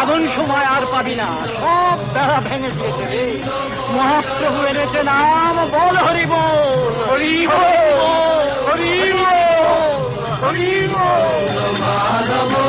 এমন সময় আর পাবি না। সব বেড়া ভেঙে দিয়েছে রে। মহাপ্রভু এনেছে নাম, বল হরি বল। হরি হরিব হরি বল হরি বল।